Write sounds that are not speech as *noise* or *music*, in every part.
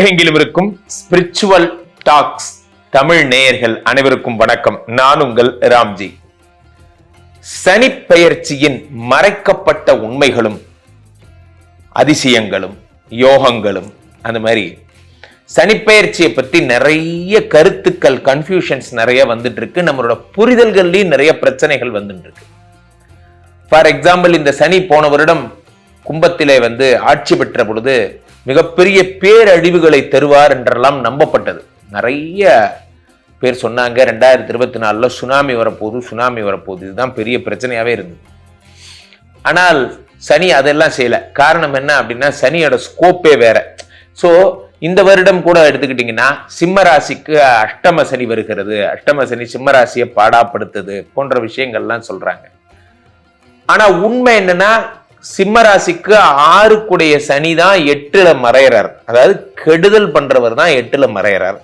உலகெங்கிலும் இருக்கும் spiritual tax Tamil நேயர்கள் அனைவருக்கும் வணக்கம். நான் உங்கள் ராம்ஜி. சனி பெயர்ச்சியின் மறைக்கப்பட்ட உண்மைகளும் அதிசயங்களும் யோகங்களும் அந்த மாதிரி சனிப்பெயர்ச்சியை பத்தி நிறைய கருத்துக்கள் கன்ஃபியூஷன்ஸ் நிறைய வந்துட்டு இருக்கு நம்மளோட புரிதல்கள்லையும் நிறைய பிரச்சனைகள் வந்துட்டு இருக்கு ஃபார் எக்ஸாம்பிள் இந்த சனி போன வருடம் கும்பத்திலே வந்து ஆட்சி பெற்ற பொழுது மிகப்பெரிய பேரழிவுகளை தருவார் என்றெல்லாம் நம்பப்பட்டது. நிறைய பேர் சொன்னாங்க ரெண்டாயிரத்தி இருபத்தி நாலில் சுனாமி வரப்போகுது சுனாமி வரப்போகுது. இதுதான் பெரிய பிரச்சனையாகவே இருந்தது. ஆனால் சனி அதெல்லாம் செய்யலை. காரணம் என்ன அப்படின்னா சனியோட ஸ்கோப்பே வேற. ஸோ இந்த வருடம் கூட எடுத்துக்கிட்டிங்கன்னா சிம்ம ராசிக்கு அஷ்டம சனி வருகிறது. அஷ்டம சனி சிம்ம ராசியை பாடாப்படுத்துது போன்ற விஷயங்கள்லாம் சொல்கிறாங்க ஆனால் உண்மை என்னன்னா சிம்மராசிக்கு ஆறுக்குடைய சனி தான் எட்டுல மறையிறார். அதாவது கெடுதல் பண்றவர் தான் எட்டுல மறையிறார்.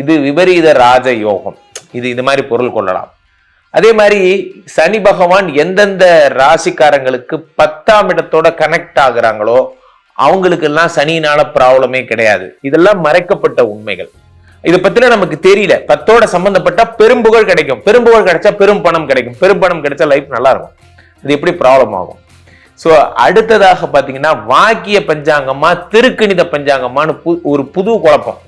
இது விபரீத ராஜ யோகம். இது இது மாதிரி பொருள் கொள்ளலாம். அதே மாதிரி சனி பகவான் எந்தெந்த ராசிக்காரங்களுக்கு பத்தாம் இடத்தோட கனெக்ட் ஆகுறாங்களோ அவங்களுக்கெல்லாம் சனினால ப்ராப்ளமே கிடையாது. இதெல்லாம் மறைக்கப்பட்ட உண்மைகள். இதை பத்தின நமக்கு தெரியல. பத்தோட சம்பந்தப்பட்ட பெரும்புகழ் கிடைக்கும். பெரும்புகழ் கிடைச்சா பெரும் பணம் கிடைக்கும். பெரும் பணம் கிடைச்சா லைஃப் நல்லா இருக்கும். இது எப்படி ப்ராப்ளம் ஆகும்? ஸோ அடுத்ததாக பார்த்தீங்கன்னா வாக்கிய பஞ்சாங்கமா திருக்கணித பஞ்சாங்கமான்னு பு ஒரு புது குழப்பம்.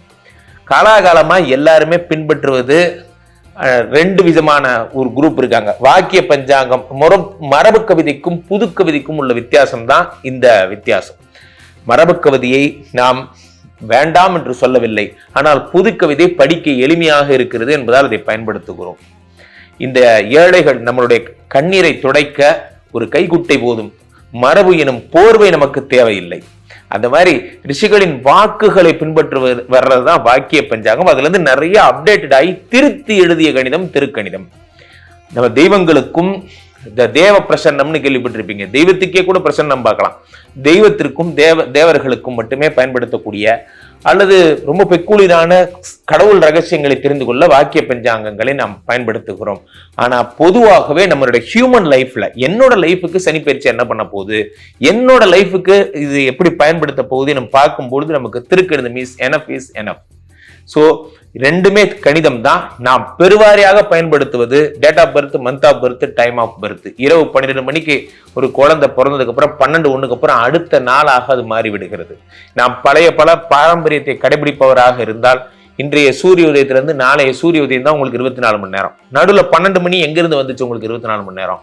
காலாகாலமாக எல்லாருமே பின்பற்றுவது ரெண்டு விதமான ஒரு குரூப் இருக்காங்க. வாக்கிய பஞ்சாங்கம் மொர மரபு கவிதைக்கும் புது கவிதைக்கும் உள்ள வித்தியாசம் தான் இந்த வித்தியாசம். மரபு கவிதையை நாம் வேண்டாம் என்று சொல்லவில்லை. ஆனால் புது கவிதை படிக்க எளிமையாக இருக்கிறது என்பதால் அதை பயன்படுத்துகிறோம். இந்த ஏழைகள் நம்மளுடைய கண்ணீரை துடைக்க ஒரு கைகுட்டை போதும். மரபு எனும் போர்வை நமக்கு தேவையில்லை. அந்த மாதிரி ரிஷிகளின் வாக்குகளை பின்பற்றுவது வர்றதுதான் வாக்கிய பஞ்சாங்கம். அதுல இருந்து நிறைய அப்டேட்டட் ஆகி திருத்தி எழுதிய கணிதம் திருக்கணிதம். நம்ம தெய்வங்களுக்கும் தேவ பிரசன்னம்னு கேள்விப்பட்டிருப்பீங்க. தெய்வத்துக்கே கூட பிரசன்னம் பார்க்கலாம். தெய்வத்திற்கும் தேவ தேவர்களுக்கும் மட்டுமே பயன்படுத்தக்கூடிய அல்லது ரொம்ப பெக்குலிரான கடவுள் ரகசியங்களை தெரிந்து கொள்ள வாக்கிய பஞ்சாங்கங்களை நாம் பயன்படுத்துகிறோம். ஆனால் பொதுவாகவே நம்மளுடைய ஹியூமன் லைஃப்ல என்னோட லைஃபுக்கு சனி பயிற்சி என்ன பண்ண போகுது? என்னோட லைஃபுக்கு இது எப்படி பயன்படுத்த போகுது? நம்ம பார்க்கும்பொழுது நமக்கு திருக்கணிதம் மீஸ் எனஃப் இஸ் எனஃப் ஸோ ரெண்டுமே கணிதம் தான் நாம் பெருவாரியாக பயன்படுத்துவது date of birth month of birth time of birth இரவு பன்னிரெண்டு மணிக்கு ஒரு குழந்தை பிறந்ததுக்கு அப்புறம் பன்னெண்டு ஒன்றுக்கு அப்புறம் அடுத்த நாளாக அது மாறிவிடுகிறது. நாம் பழைய பல பாரம்பரியத்தை கடைபிடிப்பவராக இருந்தால் இன்றைய சூரிய உதயத்திலிருந்து நாளைய சூரிய உதயம் தான் உங்களுக்கு இருபத்தி நாலு மணி நேரம். நடுவில் பன்னெண்டு மணி எங்கிருந்து வந்துச்சு உங்களுக்கு இருபத்தி நாலு மணி நேரம்?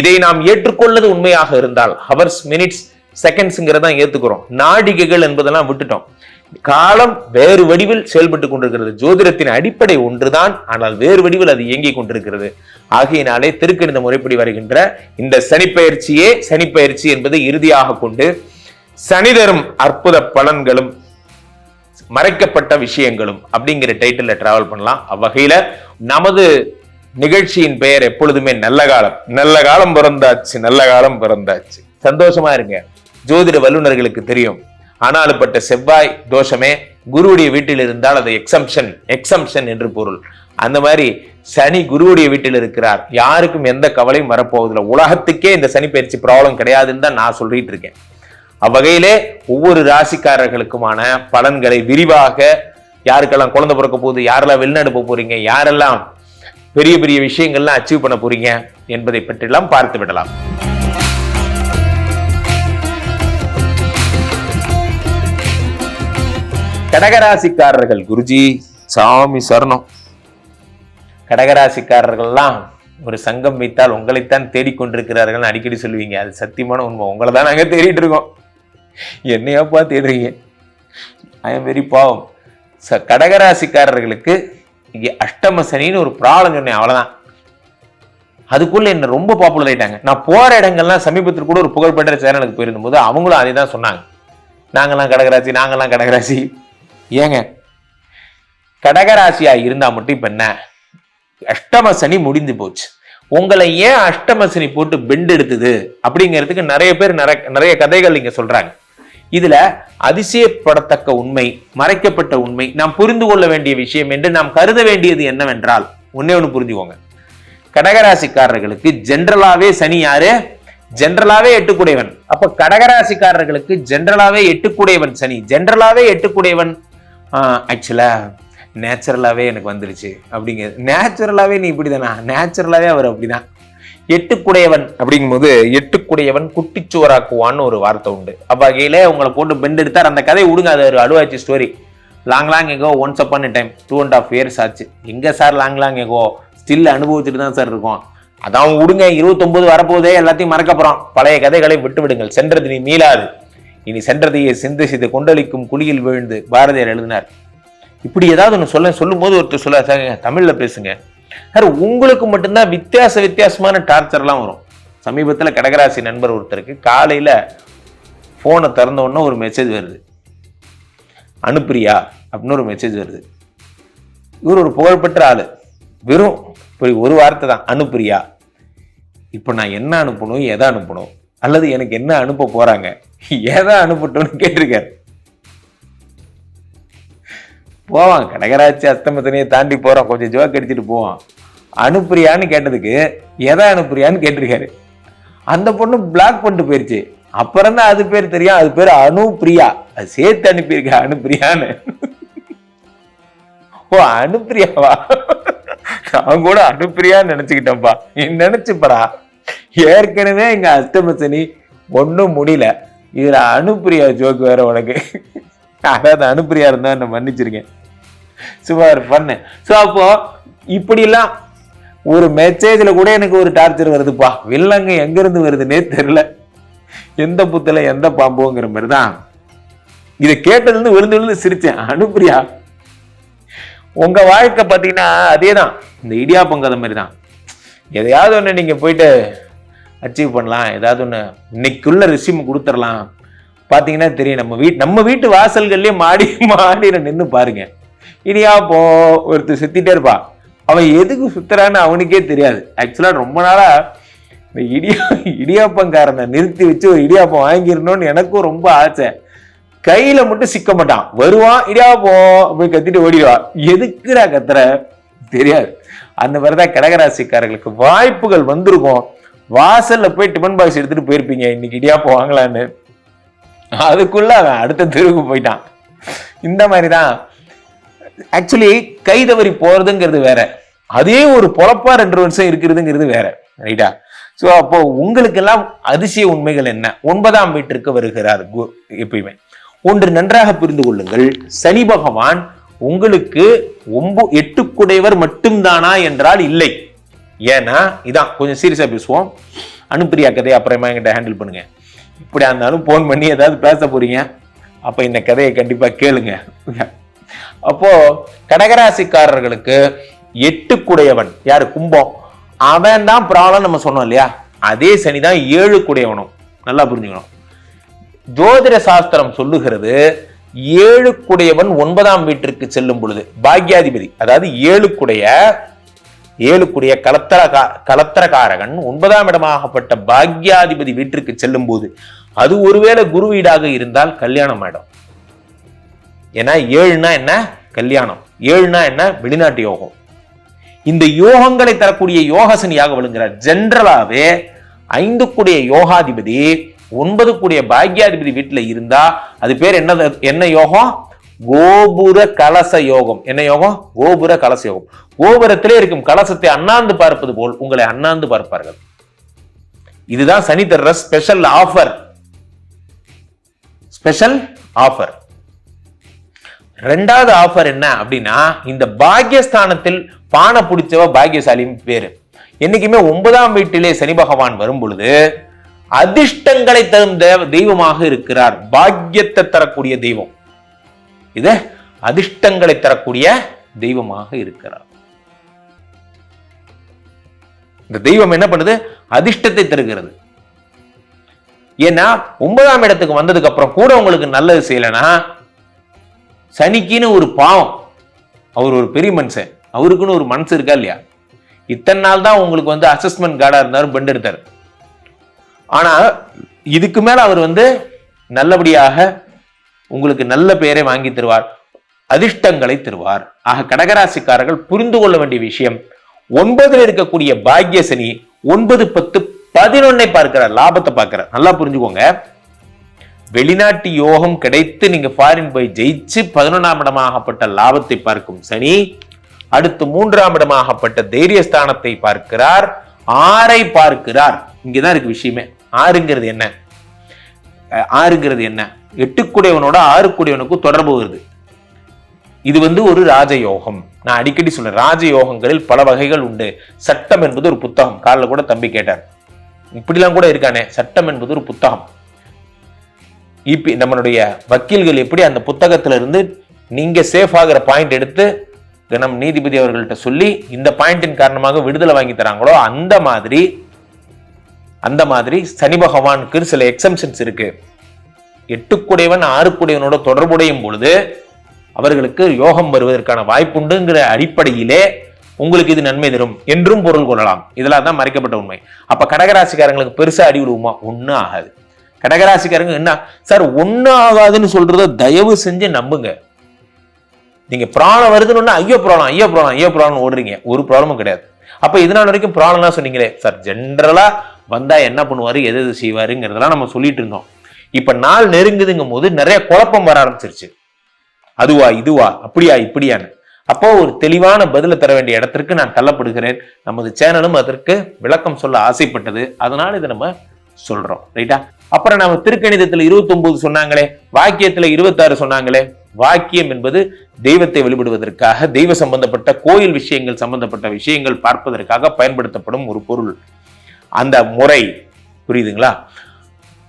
இதை நாம் ஏற்றுக்கொள்ளது உண்மையாக இருந்தால் ஹவர்ஸ் மினிட்ஸ் செகண்ட்ஸுங்கிறதான் ஏற்றுக்கிறோம் நாடிகைகள் என்பதெல்லாம் விட்டுட்டோம். காலம் வேறு வடிவில் செயல்பட்டு கொண்டிருக்கிறது. ஜோதிடத்தின் அடிப்படை ஒன்றுதான் ஆனால் வேறு வடிவில் அது இயங்கிக் கொண்டிருக்கிறது. ஆகையினாலே திருக்கணித முறைப்படி வருகின்ற இந்த சனிப்பெயர்ச்சியே சனிப்பெயர்ச்சி என்பதை இறுதியாக கொண்டு சனி தரும் அற்புத பலன்களும் மறைக்கப்பட்ட விஷயங்களும் அப்படிங்கிற டைட்டில் டிராவல் பண்ணலாம். அவ்வகையில நமது நிகழ்ச்சியின் பெயர் எப்பொழுதுமே நல்ல காலம். நல்ல காலம் பிறந்தாச்சு நல்ல காலம் பிறந்தாச்சு. சந்தோஷமா இருங்க. ஜோதிட வல்லுநர்களுக்கு தெரியும். ஆனாலுப்பட்ட செவ்வாய் தோஷமே குருவுடைய வீட்டில் இருந்தால் அது எக்ஸம்ஷன் எக்ஸம்ஷன் என்று பொருள். அந்த மாதிரி சனி குருவுடைய வீட்டில் இருக்கிறார். யாருக்கும் எந்த கவலையும் வரப்போவதில்லை. உலகத்துக்கே இந்த சனி பயிற்சி ப்ராப்ளம் கிடையாதுன்னு தான் நான் சொல்லிட்டு இருக்கேன். அவ்வகையிலே ஒவ்வொரு ராசிக்காரர்களுக்குமான பலன்களை விரிவாக யாருக்கெல்லாம் குழந்தை பிறக்க போகுது யாரெல்லாம் வெளிநாடு போக போறீங்க யாரெல்லாம் பெரிய பெரிய விஷயங்கள்லாம் அச்சீவ் பண்ண போறீங்க என்பதை பற்றியெல்லாம் பார்த்து விடலாம். கடகராசிக்காரர்கள் குருஜி சாமி சரணம். கடகராசிக்காரர்கள்லாம் ஒரு சங்கம் வைத்தால் உங்களைத்தான் தேடிக்கொண்டிருக்கிறார்கள் அடிக்கடி சொல்லுவீங்க. அது சத்தியமான உண்மை. உங்களை தான் நாங்க தேடிட்டு இருக்கோம். என்னையாப்பா தேடுறீங்க? ஐ எம் வெரி பாவம். ச கடகராசிக்காரர்களுக்கு இங்கே அஷ்டம சனின்னு ஒரு ப்ராப்ளம் சொன்னேன் அவ்வளவுதான். அதுக்குள்ள என்ன ரொம்ப பாப்புலர் ஆயிட்டாங்க. நான் போற இடங்கள்லாம் சமீபத்தில் கூட ஒரு புகழ்பெற்ற சேனலுக்கு போயிருந்தபோது அவங்களும் அதே தான் சொன்னாங்க. நாங்களாம் கடகராசி நாங்களாம் கடகராசி. ஏங்க? கடகராசியா இருந்தா மட்டும் இப்ப என்ன? அஷ்டம சனி முடிந்து போச்சு. உங்களை ஏன் அஷ்டம சனி போட்டு பெண்ட் எடுத்தது அப்படிங்கிறதுக்கு நிறைய பேர் நிறைய நிறைய கதைகள் இங்க சொல்றாங்க. இதுல அதிசயப்படத்தக்க உண்மை மறைக்கப்பட்ட உண்மை நாம் புரிந்து கொள்ள வேண்டிய விஷயம் என்று நாம் கருத வேண்டியது என்னவென்றால் ஒன்னே ஒண்ணு புரிஞ்சுக்கோங்க. கடகராசிக்காரர்களுக்கு ஜென்ரலாவே சனி யாரு? ஜென்ரலாவே எட்டுக்குடையவன். அப்ப கடகராசிக்காரர்களுக்கு ஜென்ரலாவே எட்டுக்குடையவன் சனி. ஜென்ரலாவே எட்டுக்குடையவன். ஆக்சுவலாக நேச்சுரலாகவே எனக்கு வந்துருச்சு. அப்படிங்க நேச்சுரலாகவே நீ இப்படி தானா நேச்சுரலாகவே அவர் அப்படிதான். எட்டுக்குடையவன் அப்படிங்கும்போது எட்டுக்குடையவன் குட்டிச்சுவராக்குவான்னு ஒரு வார்த்தை உண்டு. அவ்வகையில உங்களை போட்டு பெண்ட் எடுத்தார். அந்த கதையை விடுங்க அது ஒரு அழுவாச்சு story long long ago once up upon time two and half years ஆச்சு. எங்கே sir long long ago still அனுபவிச்சுட்டு தான் சார் இருக்கோம். அதான் விடுங்க இருபத்தொம்போது வரப்போதே எல்லாத்தையும் மறக்க பழைய கதைகளை விட்டு விடுங்கள். சென்றது நீ மீளாது. இனி சென்றதையே சிந்தை செய்து கொண்டளிக்கும் குழியில் விழுந்து பாரதியார் எழுதினார். இப்படி ஏதாவது ஒன்று சொல்ல சொல்லும் போது ஒருத்தர் சொல்ல தமிழில் தமிழ்ல பேசுங்க. சார் உங்களுக்கு மட்டும்தான் வித்தியாச வித்தியாசமான டார்ச்சர்லாம் வரும். சமீபத்தில் கடகராசி நண்பர் ஒருத்தருக்கு காலையில் ஃபோனை திறந்த உடனே ஒரு மெசேஜ் வருது. அனுப்புறியா அப்படின்னு ஒரு மெசேஜ் வருது. இவர் ஒரு புகழ்பெற்ற ஆள். வெறும் இப்படி ஒரு வார்த்தை தான். அனுப்புறியா இப்போ நான் என்ன அனுப்பணும்? எதை அனுப்பணும்? அல்லது எனக்கு என்ன அனுப்ப போறாங்க? ஏதா அனுப்பட்டும்னு கேட்டிருக்காரு. போவான். கடகராட்சி அஸ்தமத்தினையே தாண்டி போறான். கொஞ்சம் ஜோக் அடிச்சுட்டு போவான். அனுப்புறியான்னு கேட்டதுக்கு எதை அனுப்புறியான்னு கேட்டிருக்காரு. அந்த பொண்ணு பிளாக் பண்ணிட்டு போயிருச்சு. அப்புறம் தான் அது பேர் தெரியும். அது பேர் அனுப்பிரியா அது சேர்த்து அனுப்பியிருக்க. அனுப்பிரியான்னு ஓ அனுப்பிரியாவா நான் கூட அனுப்பிரியான்னு நினைச்சுக்கிட்டேன்ப்பா நீ நினைச்சுப்படா. ஏற்கனவே எங்க அஷ்டமசனி ஒன்றும் முடியல. இதுல அனுப்பிரியா ஜோக்கு வேற உனக்கு. அதாவது அனுப்பிரியா இருந்தா என்ன மன்னிச்சிருக்கேன் சுமார் பண்ணு. ஸோ அப்போ இப்படிலாம் ஒரு மெசேஜில் கூட எனக்கு ஒரு டார்ச்சர் வருதுப்பா. வில்லங்க எங்க இருந்து வருதுன்னே தெரியல. எந்த புத்துல எந்த பாம்போங்கிற மாதிரி தான் இதை கேட்டதுலேருந்து விழுந்து விழுந்து சிரிச்சேன். அனுப்பிரியா உங்க வாழ்க்கை பார்த்தீங்கன்னா அதே தான் இந்த இடியாப்பம் கதை மாதிரி தான் எதையாவது ஒன்று நீங்கள் போயிட்டு அச்சீவ் பண்ணலாம். ஏதாவது ஒன்று இன்னைக்குள்ள ரெசியூம் கொடுத்துடலாம். பார்த்தீங்கன்னா தெரியும் நம்ம வீட் நம்ம வீட்டு வாசல்கள்லேயே மாடி *laughs* மாடியில் நின்று பாருங்க. போ ஒருத்தர் சுத்திட்டே இருப்பா. அவன் எதுக்கு சுத்துறான்னு அவனுக்கே தெரியாது. ஆக்சுவலாக ரொம்ப நாளாக இந்த இடியா இடியாப்பங்காரனை நிறுத்தி வச்சு ஒரு இடியாப்பம் வாங்கிடணும்னு எனக்கும் ரொம்ப ஆசை. கையில் மட்டும் சிக்க மாட்டான். வருவான் இடியாப்பம் போய் கத்திட்டு ஓடிடுவான். எதுக்குடா கத்துற? தெரியாது. அந்த மாதிரிதான் கடகராசிக்காரர்களுக்கு வாய்ப்புகள் வந்திருக்கும். வாசல்ல போய் டிஃபன் பாக்ஸ் எடுத்துட்டு போயிருப்பீங்க. இன்னைக்கு இடியாப்பம் வாங்கலான்னு. அதுக்குள்ள அவன் அடுத்த தெருவுக்கு போயிட்டான். இந்த மாதிரி தான். ஆக்சுவலி கை தவறி போறதுங்கிறது வேற. அதே ஒரு பொழப்பா ரெண்டு வருஷம் இருக்கிறதுங்கிறது வேற. ரைட்டா ஸோ அப்போ உங்களுக்கெல்லாம் அதிசய உண்மைகள் என்ன? ஒன்பதாம் வீட்டிற்கு வருகிறார் குரு எப்பயுமே. ஒன்று நன்றாக புரிந்து கொள்ளுங்கள். சனி பகவான் உங்களுக்கு ஒன்பது எட்டுக்குடையவர் மட்டும்தானா என்றால் இல்லை. ஏன்னா இதான் கொஞ்சம் சீரியஸா பேசுவோம். அனுப்பிரியா கதையை அப்புறமா என்கிட்ட ஹேண்டில் பண்ணுங்க. இப்படியா இருந்தாலும் ஃபோன் பண்ணி ஏதாவது பேச போறீங்க. அப்ப இந்த கதையை கண்டிப்பா கேளுங்க. அப்போ கடகராசிக்காரர்களுக்கு எட்டுக்குடையவன் யாரு? கும்பம். அவன் தான் ப்ராப்ளம் நம்ம சொன்னோம் இல்லையா? அதே சனி தான் ஏழுக்குடையவனும். நல்லா புரிஞ்சுக்கணும். ஜோதிட சாஸ்திரம் சொல்லுகிறது ஏழுக்குடையவன் ஒன்பதாம் வீட்டிற்கு செல்லும் பொழுது பாக்யாதிபதி அதாவது ஏழுக்குடைய ஏழுக்குடைய கலத்தர கலத்தரகாரகன் ஒன்பதாம் இடமாகப்பட்ட பாக்யாதிபதி வீட்டிற்கு செல்லும் போது அது ஒருவேளை குரு வீடாக இருந்தால் கல்யாணம் ஆயிடும். ஏன்னா ஏழுனா என்ன? கல்யாணம். ஏழுனா என்ன? வெளிநாட்டு யோகம். இந்த யோகங்களை தரக்கூடிய யோகசனியாக விழுங்கிறார் ஜென்ரலாவே ஐந்து யோகாதிபதி ஒன்பது கூடிய பாக்யாதிபதி வீட்டில் இருந்தா அது பேர் என்ன என்ன யோகம்? கோபுர கலச யோகம். என்ன யோகம்? கோபுர கலச யோகம். கோபுரத்திலே இருக்கும் கலசத்தை அண்ணாந்து பார்ப்பது போல் உங்களை அண்ணாந்து பார்ப்பார்கள். இதுதான் சனி தர்ற ஸ்பெஷல் ஆஃபர் ஸ்பெஷல் ஆஃபர் ரெண்டாவது ஆஃபர் என்ன அப்படின்னா இந்த பாக்யஸ்தானத்தில் பானை பிடிச்சவ பாக்கியசாலின்னு பேரு. என்னைக்குமே ஒன்பதாம் வீட்டிலே சனி பகவான் வரும் பொழுது அதிர்ஷ்டங்களை தரும் தேவ தெய்வமாக இருக்கிறார். பாக்கியத்தை தரக்கூடிய தெய்வம். இது அதிர்ஷ்டங்களை தரக்கூடிய தெய்வமாக இருக்கிறார். இந்த தெய்வம் என்ன பண்ணுது? அதிர்ஷ்டத்தை தருகிறது. ஏன்னா ஒன்பதாம் இடத்துக்கு வந்ததுக்கு அப்புறம் கூட உங்களுக்கு நல்லது செய்யலைன்னா சனிக்குன்னு ஒரு பாவம். அவர் ஒரு பெரிய மனுஷன். அவருக்குன்னு ஒரு மனசு இருக்கா இல்லையா? இத்தனை நாள் தான் உங்களுக்கு வந்து அசஸ்மெண்ட் கார்டா இருந்தார் பெண்ட் எடுத்தார். ஆனா இதுக்கு மேல அவர் வந்து நல்லபடியாக உங்களுக்கு நல்ல பெயரை வாங்கி தருவார் அதிர்ஷ்டங்களை தருவார். ஆக கடகராசிக்காரர்கள் புரிந்து கொள்ள வேண்டிய விஷயம் ஒன்பதுல இருக்கக்கூடிய பாக்ய சனி ஒன்பது பத்து பதினொன்னை பார்க்கிறார் லாபத்தை பார்க்கிறார். நல்லா புரிஞ்சுக்கோங்க. வெளிநாட்டு யோகம் கிடைத்து நீங்க ஃபாரின் போய் ஜெயிச்சு பதினொன்றாம் இடமாகப்பட்ட லாபத்தை பார்க்கும் சனி அடுத்து மூன்றாம் இடமாகப்பட்ட தைரியஸ்தானத்தை பார்க்கிறார் ஆரை பார்க்கிறார். இங்கதான் இருக்கு விஷயமே. ஆறுங்கிறது என்ன? ஆறுங்கிறது என்ன? எட்டுக்குடையவனோட ஆறுக்குடையவனுக்கு தொடர்பு வருது. இது வந்து ஒரு ராஜயோகம். நான் அடிக்கடி சொல்றேன் ராஜயோகங்களில் பல வகைகள் உண்டு. சட்டம் என்பது ஒரு புத்தகம். காலைல கூட தம்பி கேட்டார். இப்படிலாம் கூட இருக்கானே சட்டம் என்பது ஒரு புத்தகம். இப்ப நம்மளுடைய வக்கீல்கள் எப்படி அந்த புத்தகத்துல இருந்து நீங்க சேஃப் ஆகிற பாயிண்ட் எடுத்து நம் நீதிபதி அவர்கள்ட்ட சொல்லி இந்த பாயிண்டின் காரணமாக விடுதலை வாங்கி தராங்களோ அந்த மாதிரி அந்த மாதிரி சனி பகவானுக்கு சில எக்ஸம்ஷன்ஸ் இருக்கு. எட்டுக்குடையவன் ஆறுக்குடையவனோட தொடர்புடையும் பொழுது அவர்களுக்கு யோகம் வருவதற்கான வாய்ப்புண்டுங்கிற அடிப்படையிலே உங்களுக்கு இது நன்மை தரும் என்றும் பொருள் கொள்ளலாம். இதெல்லாம் தான் மறைக்கப்பட்ட உண்மை. அப்ப கடகராசிக்காரங்களுக்கு பெருசா அடி விடுவோமா ஒன்றும் ஆகாது. கடகராசிக்காரங்க என்ன? சார் ஒன்றும் ஆகாதுன்னு சொல்றத தயவு செஞ்சு நம்புங்க. நீங்க பிராணம் வருதுன்னு ஐயோ பிராணம் ஐயோ பிராணம் ஐயோ ப்ராப்ளம் ஓடுறீங்க. ஒரு ப்ராப்ளமும் கிடையாது. அப்ப இதனால் வரைக்கும் ப்ராப்ளம்லாம் சொன்னீங்களே சார் ஜென்ரலா வந்தா என்ன பண்ணுவாரு எது எது செய்வாருங்கிறதெல்லாம் நம்ம சொல்லிட்டு இருந்தோம். இப்ப நாள் நெருங்குதுங்கும் போது நிறைய குழப்பம் வர ஆரம்பிச்சிருச்சு. அதுவா இதுவா அப்படியா இப்படியான்னு. அப்போ ஒரு தெளிவான பதிலை தர வேண்டிய இடத்திற்கு நான் தள்ளப்படுகிறேன். நமது சேனலும் அதற்கு விளக்கம் சொல்ல ஆசைப்பட்டது. அதனால இதை நம்ம சொல்றோம். ரைட்டா? அப்புறம் நம்ம திருக்கணிதத்துல 29 சொன்னாங்களே வாக்கியத்துல இருபத்தாறு சொன்னாங்களே வாக்கியம் என்பது தெய்வத்தை வெளிப்படுவதற்காக தெய்வ சம்பந்தப்பட்ட கோயில் விஷயங்கள் சம்பந்தப்பட்ட விஷயங்கள் பார்ப்பதற்காக பயன்படுத்தப்படும் ஒரு பொருள். அந்த முறை புரியுதுங்களா?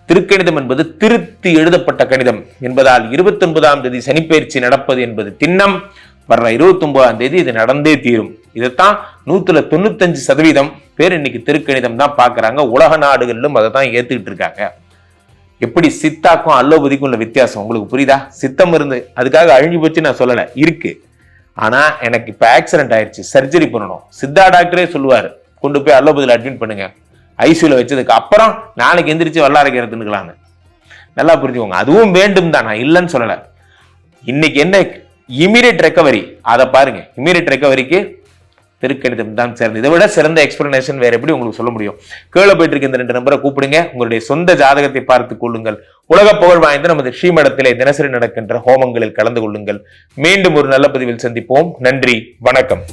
திருக்கணிதம் என்பது திருத்தி எழுதப்பட்ட கணிதம் என்பதால் இருபத்தி ஒன்பதாம் தேதி சனிப்பெயர்ச்சி நடப்பது என்பது திண்ணம். வர்ற இருபத்தி ஒன்பதாம் தேதி இது நடந்தே தீரும். இதைத்தான் நூத்துல தொண்ணூத்தஞ்சு சதவீதம் பேர் இன்னைக்கு திருக்கணிதம் தான் பார்க்குறாங்க. உலக நாடுகளிலும் அதை தான் ஏத்துக்கிட்டு இருக்காங்க. எப்படி சித்தாக்கும் அல்லோபதிக்கும் உள்ள வித்தியாசம்? உங்களுக்கு புரியுதா? சித்தம் இருந்து அதுக்காக அழிஞ்சு போச்சு நான் சொல்லலை. இருக்கு. ஆனா எனக்கு இப்போ ஆக்சிடென்ட் ஆயிடுச்சு சர்ஜரி பண்ணணும். சித்தா டாக்டரே சொல்லுவார். கொண்டு போய் அல்லோபதியில் அட்மிட் பண்ணுங்க. ஐசியூல வச்சதுக்கு அப்புறம் நாளைக்கு எந்திரிச்சு வல்லாரைக்கு எடுத்துக்கலான்னு நல்லா புரிஞ்சுக்கோங்க. அதுவும் வேண்டும் தான். நான் இல்லைன்னு சொல்லலை. இன்னைக்கு என்ன? இமீடியட் ரெக்கவரி அதை பாருங்க. இமீடியட் ரெக்கவரிக்கு திருக்கணிதம் தான் சேர்ந்து. இதை விட சிறந்த எக்ஸ்பிளனேஷன் வேற எப்படி உங்களுக்கு சொல்ல முடியும்? கீழே போயிட்டு இருக்க இந்த ரெண்டு நம்பரை கூப்பிடுங்க. உங்களுடைய சொந்த ஜாதகத்தை பார்த்து கொள்ளுங்கள். உலக புகழ் வாய்ந்த நமது ஸ்ரீமடத்திலே தினசரி நடக்கின்ற ஹோமங்களில் கலந்து கொள்ளுங்கள். மீண்டும் ஒரு நல்ல பதிவில் சந்திப்போம். நன்றி. வணக்கம்.